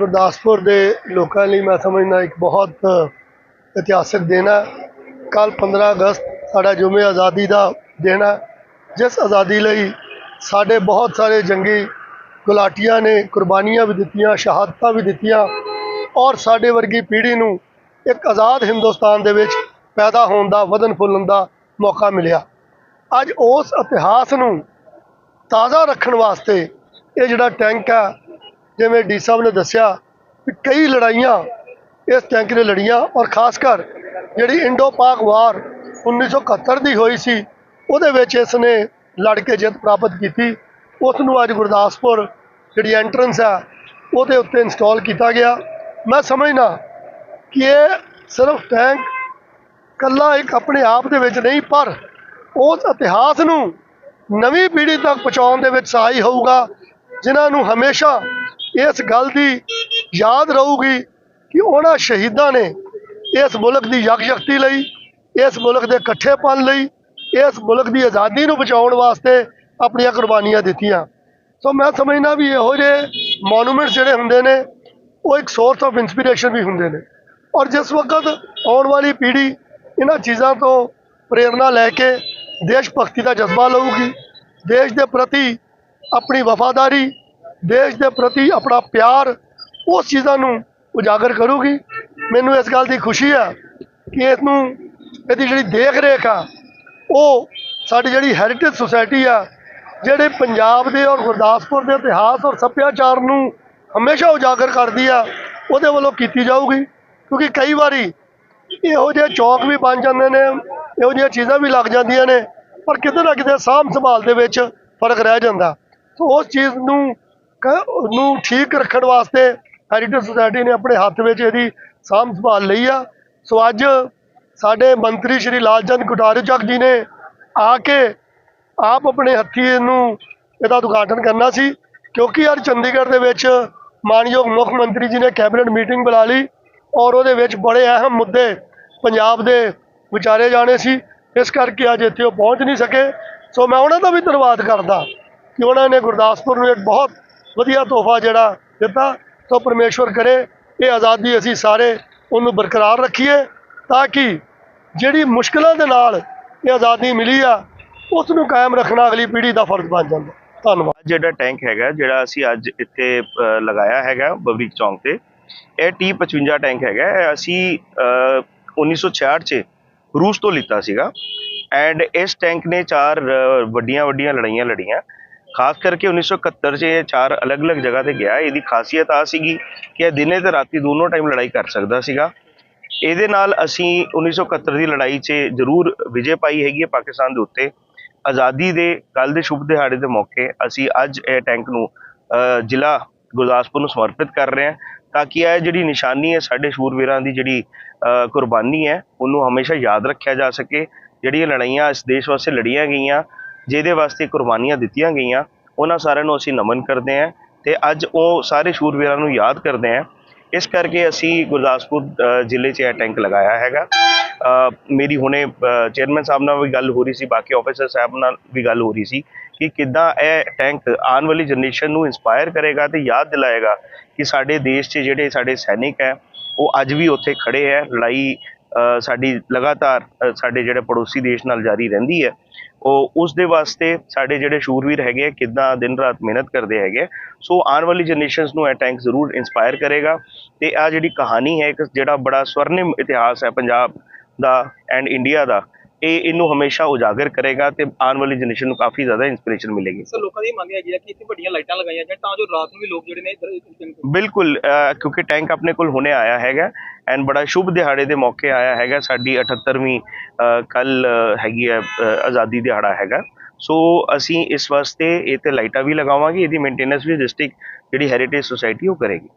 ਗੁਰਦਾਸਪੁਰ ਦੇ ਲੋਕਾਂ ਲਈ ਮੈਂ ਸਮਝਦਾ ਇੱਕ ਬਹੁਤ ਇਤਿਹਾਸਕ ਦਿਨ ਹੈ। ਕੱਲ 15 ਅਗਸਤ ਸਾਡਾ ਜੁਮੇ ਆਜ਼ਾਦੀ ਦਾ ਦਿਨ ਹੈ। ਜਿਸ ਆਜ਼ਾਦੀ ਲਈ ਸਾਡੇ ਬਹੁਤ ਸਾਰੇ ਜੰਗੀ ਗੁਲਾਟੀਆਂ ਨੇ ਕੁਰਬਾਨੀਆਂ ਵੀ ਦਿੱਤੀਆਂ, ਸ਼ਹਾਦਤਾਂ ਵੀ ਦਿੱਤੀਆਂ ਔਰ ਸਾਡੇ ਵਰਗੀ ਪੀੜ੍ਹੀ ਨੂੰ ਇੱਕ ਆਜ਼ਾਦ ਹਿੰਦੁਸਤਾਨ ਦੇ ਵਿੱਚ ਪੈਦਾ ਹੋਣ ਦਾ ਵਧਨ ਫੁੱਲਣ ਦਾ ਮੌਕਾ ਮਿਲਿਆ। ਅੱਜ ਉਸ ਇਤਿਹਾਸ ਨੂੰ ਤਾਜ਼ਾ ਰੱਖਣ ਵਾਸਤੇ ਇਹ ਜਿਹੜਾ ਟੈਂਕ ਆ ਜਿਵੇਂ ਡੀ ਸਾਹਿਬ ਨੇ ਦੱਸਿਆ ਕਿ ਕਈ ਲੜਾਈਆਂ ਇਸ ਟੈਂਕ ਨੇ ਲੜੀਆਂ ਔਰ ਖਾਸ ਕਰ ਜਿਹੜੀ ਇੰਡੋ ਪਾਕ ਵਾਰ 1971 ਦੀ ਹੋਈ ਸੀ, ਉਹਦੇ ਵਿੱਚ ਇਸ ਨੇ ਲੜ ਕੇ ਜਿੱਤ ਪ੍ਰਾਪਤ ਕੀਤੀ। ਉਸ ਨੂੰ ਅੱਜ ਗੁਰਦਾਸਪੁਰ ਜਿਹੜੀ ਐਂਟਰੈਂਸ ਆ, ਉਹਦੇ ਉੱਤੇ ਇੰਸਟਾਲ ਕੀਤਾ ਗਿਆ। ਮੈਂ ਸਮਝਦਾ ਕਿ ਇਹ ਸਿਰਫ ਟੈਂਕ ਕੱਲਾ ਇੱਕ ਆਪਣੇ ਆਪ ਦੇ ਵਿੱਚ ਨਹੀਂ, ਪਰ ਉਸ ਇਤਿਹਾਸ ਨੂੰ ਨਵੀਂ ਪੀੜ੍ਹੀ ਤੱਕ ਪਹੁੰਚਾਉਣ ਦੇ ਵਿੱਚ ਸਹਾਈ ਹੋਊਗਾ। ਜਿਨ੍ਹਾਂ ਨੂੰ ਹਮੇਸ਼ਾ ਇਸ ਗੱਲ ਦੀ ਯਾਦ ਰਹੂਗੀ ਕਿ ਉਹਨਾਂ ਸ਼ਹੀਦਾਂ ਨੇ ਇਸ ਮੁਲਕ ਦੀ ਯਕਸ਼ਕਤੀ ਲਈ, ਇਸ ਮੁਲਕ ਦੇ ਇਕੱਠੇਪਨ ਲਈ, ਇਸ ਮੁਲਕ ਦੀ ਆਜ਼ਾਦੀ ਨੂੰ ਬਚਾਉਣ ਵਾਸਤੇ ਆਪਣੀਆਂ ਕੁਰਬਾਨੀਆਂ ਦਿੱਤੀਆਂ। ਸੋ ਮੈਂ ਸਮਝਦਾ ਵੀ ਇਹੋ ਜਿਹੇ ਮੋਨੂਮੈਂਟਸ ਜਿਹੜੇ ਹੁੰਦੇ ਨੇ, ਉਹ ਇੱਕ ਸੋਰਸ ਆਫ ਇਨਸਪੀਰੇਸ਼ਨ ਵੀ ਹੁੰਦੇ ਨੇ। ਔਰ ਜਿਸ ਵਕਤ ਆਉਣ ਵਾਲੀ ਪੀੜ੍ਹੀ ਇਹਨਾਂ ਚੀਜ਼ਾਂ ਤੋਂ ਪ੍ਰੇਰਣਾ ਲੈ ਕੇ ਦੇਸ਼ ਭਗਤੀ ਦਾ ਜਜ਼ਬਾ ਲਊਗੀ, ਦੇਸ਼ ਦੇ ਪ੍ਰਤੀ ਆਪਣੀ ਵਫਾਦਾਰੀ, ਦੇਸ਼ ਦੇ ਪ੍ਰਤੀ ਆਪਣਾ ਪਿਆਰ, ਉਸ ਚੀਜ਼ਾਂ ਨੂੰ ਉਜਾਗਰ ਕਰੂਗੀ। ਮੈਨੂੰ ਇਸ ਗੱਲ ਦੀ ਖੁਸ਼ੀ ਆ ਕਿ ਇਸ ਨੂੰ ਇਹਦੀ ਜਿਹੜੀ ਦੇਖ ਰੇਖ ਆ, ਉਹ ਸਾਡੀ ਜਿਹੜੀ ਹੈਰੀਟੇਜ ਸੁਸਾਇਟੀ ਆ, ਜਿਹੜੇ ਪੰਜਾਬ ਦੇ ਔਰ ਗੁਰਦਾਸਪੁਰ ਦੇ ਇਤਿਹਾਸ ਔਰ ਸੱਭਿਆਚਾਰ ਨੂੰ ਹਮੇਸ਼ਾ ਉਜਾਗਰ ਕਰਦੀ ਆ, ਉਹਦੇ ਵੱਲੋਂ ਕੀਤੀ ਜਾਊਗੀ। ਕਿਉਂਕਿ ਕਈ ਵਾਰੀ ਇਹੋ ਜਿਹੇ ਚੌਕ ਵੀ ਬਣ ਜਾਂਦੇ ਨੇ, ਇਹੋ ਜਿਹੀਆਂ ਚੀਜ਼ਾਂ ਵੀ ਲੱਗ ਜਾਂਦੀਆਂ ਨੇ, ਪਰ ਕਿਤੇ ਨਾ ਕਿਤੇ ਸਾਂਭ ਸੰਭਾਲ ਦੇ ਵਿੱਚ ਫ਼ਰਕ ਰਹਿ ਜਾਂਦਾ। ਉਸ ਚੀਜ਼ ਨੂੰ ਕ- ਨੂੰ ਠੀਕ ਰੱਖਣ ਵਾਸਤੇ ਹੈਰੀਟੇਜ ਸੁਸਾਇਟੀ ਨੇ ਆਪਣੇ ਹੱਥ ਵਿੱਚ ਇਹਦੀ ਸਾਂਭ ਸੰਭਾਲ ਲਈ ਆ। ਸੋ ਅੱਜ ਸਾਡੇ ਮੰਤਰੀ ਸ਼੍ਰੀ ਲਾਲਚੰਦ ਕੁਟਾਰੂ ਚੱਕ ਜੀ ਨੇ ਆ ਕੇ ਆਪ ਆਪਣੇ ਹੱਥੀ ਇਹਨੂੰ ਇਹਦਾ ਉਦਘਾਟਨ ਕਰਨਾ ਸੀ, ਕਿਉਂਕਿ ਅੱਜ ਚੰਡੀਗੜ੍ਹ ਦੇ ਵਿੱਚ ਮਾਨਯੋਗ ਮੁੱਖ ਮੰਤਰੀ ਜੀ ਨੇ ਕੈਬਨਿਟ ਮੀਟਿੰਗ ਬੁਲਾ ਲਈ ਔਰ ਉਹਦੇ ਵਿੱਚ ਬੜੇ ਅਹਿਮ ਮੁੱਦੇ ਪੰਜਾਬ ਦੇ ਵਿਚਾਰੇ ਜਾਣੇ ਸੀ। ਇਸ ਕਰਕੇ ਅੱਜ ਇੱਥੇ ਉਹ ਪਹੁੰਚ ਨਹੀਂ ਸਕੇ। ਸੋ ਮੈਂ ਉਹਨਾਂ ਦਾ ਵੀ ਧੰਨਵਾਦ ਕਰਦਾ। ਕਿ ਉਹਨਾਂ ਨੇ ਗੁਰਦਾਸਪੁਰ ਨੂੰ ਇੱਕ ਬਹੁਤ ਵਧੀਆ ਤੋਹਫਾ ਜਿਹੜਾ ਦਿੱਤਾ ਸੋ ਪਰਮੇਸ਼ਵਰ ਕਰੇ ਇਹ ਆਜ਼ਾਦੀ ਅਸੀਂ ਸਾਰੇ ਉਹਨੂੰ ਬਰਕਰਾਰ ਰੱਖੀਏ ਤਾਂ ਕਿ ਜਿਹੜੀ ਮੁਸ਼ਕਲਾਂ ਦੇ ਨਾਲ ਇਹ ਆਜ਼ਾਦੀ ਮਿਲੀ ਆ ਉਸ ਨੂੰ ਕਾਇਮ ਰੱਖਣਾ ਅਗਲੀ ਪੀੜ੍ਹੀ ਦਾ ਫਰਜ਼ ਬਣ ਜਾਂਦਾ। ਧੰਨਵਾਦ। ਜਿਹੜਾ ਟੈਂਕ ਹੈਗਾ ਜਿਹੜਾ ਅਸੀਂ ਅੱਜ ਇੱਥੇ ਲਗਾਇਆ ਹੈਗਾ ਬਵਰੀਕ ਚੌਂਕ ਤੇ ਇਹ T55 ਟੈਂਕ ਹੈਗਾ ਇਹ ਅਸੀਂ ਅ, 1966 ਚ ਰੂਸ ਤੋਂ ਲਿੱਤਾ ਸੀਗਾ ਐਂਡ ਇਸ ਟੈਂਕ ਨੇ ਚਾਰ ਵੱਡੀਆਂ ਵੱਡੀਆਂ ਲੜਾਈਆਂ ਲੜੀਆਂ ਖਾਸ ਕਰਕੇ 1971 ਚ ਇਹ ਚਾਰ ਅਲੱਗ-ਅਲੱਗ ਜਗ੍ਹਾ ਤੇ ਗਿਆ। ਇਹਦੀ ਖਾਸੀਅਤ ਆ ਸੀਗੀ ਕਿ ਇਹ ਦਿਨੇ ਤੇ ਰਾਤੀ ਦੋਨੋਂ ਟਾਈਮ ਲੜਾਈ ਕਰ ਸਕਦਾ ਸੀਗਾ। ਇਹਦੇ ਨਾਲ ਅਸੀਂ 1971 ਦੀ ਲੜਾਈ 'ਚ ਜ਼ਰੂਰ ਵਿਜੇ ਪਾਈ ਹੈਗੀ ਹੈ ਪਾਕਿਸਤਾਨ ਦੇ ਉੱਤੇ। ਆਜ਼ਾਦੀ ਦੇ ਕੱਲ ਦੇ ਸ਼ੁਭ ਦਿਹਾੜੇ ਦੇ ਮੌਕੇ ਅਸੀਂ ਅੱਜ ਇਹ ਟੈਂਕ ਨੂੰ ਜ਼ਿਲ੍ਹਾ ਗੁਰਦਾਸਪੁਰ ਨੂੰ ਸਮਰਪਿਤ ਕਰ ਰਹੇ ਹਾਂ ਤਾਂ ਕਿ ਇਹ ਜਿਹੜੀ ਨਿਸ਼ਾਨੀ ਹੈ, ਸਾਡੇ ਸ਼ੂਰਵੀਰਾਂ ਦੀ ਜਿਹੜੀ ਕੁਰਬਾਨੀ ਹੈ, ਉਹਨੂੰ ਹਮੇਸ਼ਾ ਯਾਦ ਰੱਖਿਆ ਜਾ ਸਕੇ। ਜਿਹੜੀਆਂ ਲੜਾਈਆਂ ਇਸ ਦੇਸ਼ ਵਾਸਤੇ ਲੜੀਆਂ ਗਈਆਂ ਜਿਹਦੇ ਵਾਸਤੇ ਕੁਰਬਾਨੀਆਂ ਦਿੱਤੀਆਂ ਗਈਆਂ, ਉਹਨਾਂ ਸਾਰਿਆਂ ਨੂੰ ਅਸੀਂ ਨਮਨ ਕਰਦੇ ਹਾਂ ਤੇ ਅੱਜ ਉਹ ਸਾਰੇ ਸ਼ੂਰਵੀਰਾਂ ਨੂੰ ਯਾਦ ਕਰਦੇ ਹਾਂ। ਇਸ ਕਰਕੇ ਅਸੀਂ ਗੁਰਦਾਸਪੁਰ ਜ਼ਿਲ੍ਹੇ 'ਚ ਇਹ ਟੈਂਕ ਲਗਾਇਆ ਹੈਗਾ। ਮੇਰੀ ਹੁਣੇ ਚੇਅਰਮੈਨ ਸਾਹਿਬ ਨਾਲ ਵੀ ਗੱਲ ਹੋ ਰਹੀ ਸੀ, ਬਾਕੀ ਆਫੀਸਰ ਸਾਹਿਬ ਨਾਲ ਵੀ ਗੱਲ ਹੋ ਰਹੀ ਸੀ ਕਿ ਕਿੱਦਾਂ ਇਹ ਟੈਂਕ ਆਉਣ ਵਾਲੀ ਜਨਰੇਸ਼ਨ ਨੂੰ ਇਨਸਪਾਇਰ ਕਰੇਗਾ ਤੇ ਯਾਦ ਦਿਲਾਏਗਾ ਕਿ ਸਾਡੇ ਦੇਸ਼ 'ਚ ਜਿਹੜੇ ਸਾਡੇ ਸੈਨਿਕ ਹੈ, ਉਹ ਅੱਜ ਵੀ ਉੱਥੇ ਖੜੇ ਹੈ, ਲੜਾਈ ਸਾਡੀ ਲਗਾਤਾਰ ਸਾਡੇ ਜਿਹੜੇ ਪੜੋਸੀ ਦੇਸ਼ ਨਾਲ ਜਾਰੀ ਰਹਿੰਦੀ ਹੈ ਉਹ ਉਸ ਦੇ ਵਾਸਤੇ ਸਾਡੇ ਜਿਹੜੇ ਸ਼ੂਰਵੀਰ ਹੈਗੇ ਆ, ਕਿੱਦਾਂ ਦਿਨ ਰਾਤ ਮਿਹਨਤ ਕਰਦੇ ਹੈਗੇ ਆ। ਸੋ ਆਉਣ ਵਾਲੀ ਜਨਰੇਸ਼ਨਸ ਨੂੰ ਇਹ ਟੈਂਕ ਜ਼ਰੂਰ ਇਨਸਪਾਇਰ ਕਰੇਗਾ ਤੇ ਆ ਜਿਹੜੀ ਕਹਾਣੀ ਹੈ ਇੱਕ ਜਿਹੜਾ ਬੜਾ ਸਵਰਨਿਮ ਇਤਿਹਾਸ ਹੈ ਪੰਜਾਬ ਦਾ ਐਂਡ ਇੰਡੀਆ ਦਾ ਇਹ ਇਹਨੂੰ ਹਮੇਸ਼ਾ ਉਜਾਗਰ ਕਰੇਗਾ ਤੇ ਆਉਣ ਵਾਲੀ ਜਨਰੇਸ਼ਨ ਨੂੰ ਕਾਫੀ ਜ਼ਿਆਦਾ ਇਨਸਪੀਰੇਸ਼ਨ ਮਿਲੇਗੀ। ਸਰ ਲੋਕਾਂ ਦੀ ਮੰਗ ਹੈਗੀ ਹੈ ਕਿ ਇੱਥੇ ਵੱਡੀਆਂ ਲਾਈਟਾਂ ਲਗਾਈਆਂ ਜਾਣ ਤਾਂ ਜੋ ਰਾਤ ਨੂੰ ਵੀ ਲੋਕ ਜਿਹੜੇ ਨੇ ਇੱਧਰ ਬਿਲਕੁਲ ਕਿਉਂਕਿ ਟੈਂਕ ਆਪਣੇ ਕੋਲ ਹੁਣੇ ਆਇਆ ਹੈਗਾ ਐਂਡ ਬੜਾ ਸ਼ੁਭ ਦਿਹਾੜੇ ਦੇ ਮੌਕੇ ਆਇਆ ਹੈਗਾ। ਸਾਡੀ 78ਵੀਂ ਕੱਲ ਹੈਗੀ ਹੈ ਆਜ਼ਾਦੀ ਦਿਹਾੜਾ ਹੈਗਾ। ਸੋ ਅਸੀਂ ਇਸ ਵਾਸਤੇ ਇਹ ਤੇ ਲਾਈਟਾਂ ਵੀ ਲਗਾਵਾਂਗੇ ਇਹਦੀ ਮੇਨਟੇਨੈਂਸ ਵੀ ਡਿਸਟ੍ਰਿਕਟ ਜਿਹੜੀ ਹੈਰੀਟੇਜ ਸੁਸਾਇਟੀ ਉਹ ਕਰੇਗੀ।